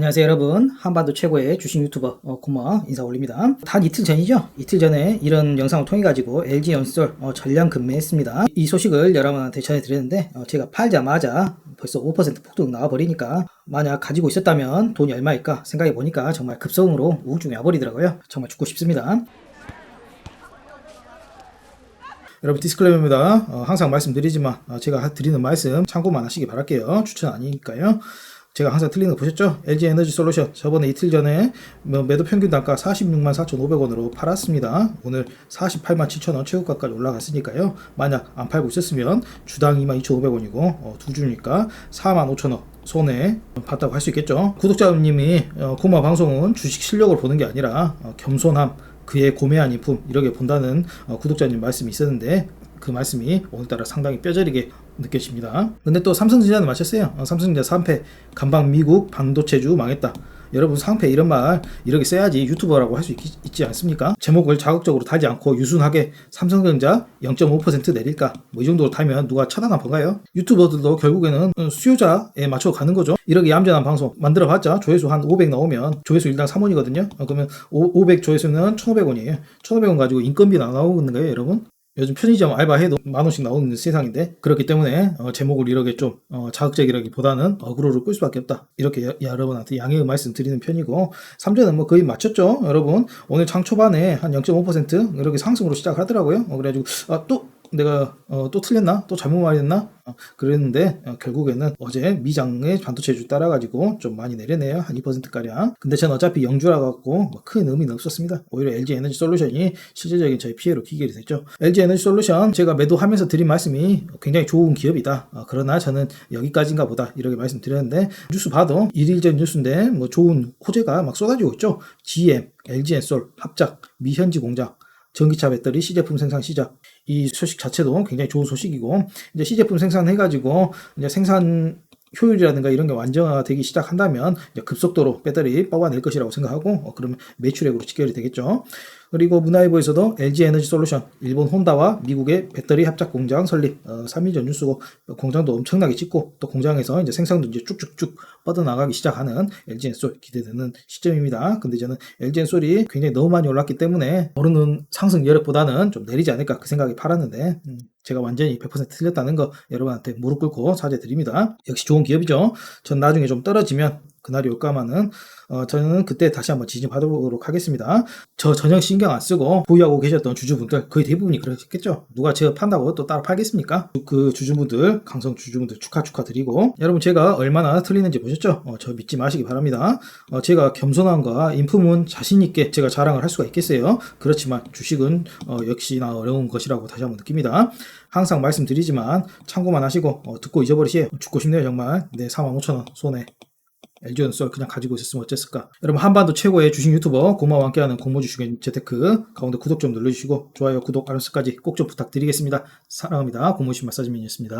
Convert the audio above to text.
안녕하세요 여러분 한반도 최고의 주식 유튜버 어, 고마 인사 올립니다 단 이틀 전이죠 이틀 전에 이런 영상을 통해 가지고 LG 연솔 어, 전량 급매했습니다 이 소식을 여러분한테 전해드렸는데 어, 제가 팔자마자 벌써 5% 폭등 나와버리니까 만약 가지고 있었다면 돈이 얼마일까 생각해 보니까 정말 급성으로 우울증이 와버리더라고요 정말 죽고 싶습니다 여러분 디스클레이머입니다. 어, 항상 말씀드리지만 어, 제가 하- 드리는 말씀 참고만 하시기 바랄게요. 추천 아니니까요. 제가 항상 틀리는 거 보셨죠? LG 에너지 솔루션 저번에 이틀 전에 뭐 매도 평균 단가 46만 4,500원으로 팔았습니다. 오늘 48만 7천원 최고가까지 올라갔으니까요. 만약 안 팔고 있었으면 주당 2만 2,500원이고 어, 두 주니까 4만 5천원 손해 봤다고 할 수 있겠죠. 구독자님이 어, 고마 방송은 주식 실력을 보는 게 아니라 어, 겸손함 그의 고매한 인품 이렇게 본다는 어, 구독자님 말씀이 있었는데 그 말씀이 오늘따라 상당히 뼈저리게 느껴집니다. 근데 또 삼성전자는 마쳤어요. 어, 삼성전자 3패 간방 미국 반도체주 망했다. 여러분 상패 이런 말 이렇게 써야지 유튜버라고 할 수 있지 않습니까? 제목을 자극적으로 달지 않고 유순하게 삼성전자 0.5% 내릴까 뭐 이 정도로 달면 누가 차단한 건가요? 유튜버들도 결국에는 어, 수요자에 맞춰 가는 거죠. 이렇게 얌전한 방송 만들어봤자 조회수 한 500 나오면 조회수 일당 3원이거든요. 그러면 500 조회수는 1,500원이에요. 1,500원 가지고 인건비 나가는 거예요, 여러분. 요즘 편의점 알바해도 만 원씩 나오는 세상인데 그렇기 때문에 어, 제목을 이렇게 좀 어, 자극적이라기보다는 어그로를 끌 수밖에 없다. 이렇게 여, 여러분한테 양해의 말씀 드리는 편이고 삼전은 뭐 거의 맞췄죠? 여러분? 오늘 장 초반에 한 0.5% 이렇게 상승으로 시작하더라고요. 어, 그래가지고 아, 또 내가 어, 또 틀렸나? 또 잘못 말했나? 어, 그랬는데 어, 결국에는 어제 미장의 반도체주 따라가지고 좀 많이 내려내요 한 2%가량. 근데 전 어차피 영주라 갖고 뭐 큰 의미는 없었습니다. 오히려 LG 에너지 솔루션이 실질적인 저희 피해로 기결이 됐죠. LG 에너지 솔루션 제가 매도하면서 드린 말씀이 굉장히 좋은 기업이다. 어, 그러나 저는 여기까지인가 보다 이렇게 말씀드렸는데 뉴스 봐도 일일전 뉴스인데 뭐 좋은 호재가 막 쏟아지고 있죠. GM, LG엔솔 합작 미현지 공장 전기차 배터리 시제품 생산 시작. 이 소식 자체도 굉장히 좋은 소식이고, 이제 시제품 생산해가지고, 이제 생산 효율이라든가 이런 게 완전화되기 시작한다면, 급속도로 배터리 뽑아낼 것이라고 생각하고, 어, 그러면 매출액으로 직결이 되겠죠. 그리고 문화일보에서도 LG 에너지 솔루션, 일본 혼다와 미국의 배터리 합작 공장 설립, 어, 3일 전 뉴스고, 공장도 엄청나게 짓고, 또 공장에서 이제 생산도 이제 쭉쭉쭉 뻗어나가기 시작하는 LG 엔솔 기대되는 시점입니다. 근데 저는 LG 엔솔이 굉장히 너무 많이 올랐기 때문에 오르는 상승 여력보다는 좀 내리지 않을까 그 생각이 팔았는데 음, 제가 완전히 100% 틀렸다는 거 여러분한테 무릎 꿇고 사죄드립니다. 역시 좋은 기업이죠. 전 나중에 좀 떨어지면 그날이 올까마는 어, 저는 그때 다시 한번 지진 받아보도록 하겠습니다. 저 전혀 신경 안 쓰고 보유하고 계셨던 주주분들 거의 대부분이 그러셨겠죠. 누가 제가 판다고 또 따라 팔겠습니까? 그 주주분들 강성 주주분들 축하 축하드리고 여러분 제가 얼마나 틀리는지 보셨죠? 어, 저 믿지 마시기 바랍니다. 어, 제가 겸손함과 인품은 자신 있게 제가 자랑을 할 수가 있겠어요. 그렇지만 주식은 어, 역시나 어려운 것이라고 다시 한번 느낍니다. 항상 말씀드리지만 참고만 하시고 어, 듣고 잊어버리세요. 죽고 싶네요 정말. 네 45,000원 손에. LG연솔 그냥 가지고 있었으면 어쨌을까? 여러분 한반도 최고의 주식 유튜버 고마워 함께하는 공모주식의 재테크 가운데 구독 좀 눌러주시고 좋아요 구독 알람 설까지 꼭 좀 부탁드리겠습니다. 사랑합니다. 공모주식 마사지맨이었습니다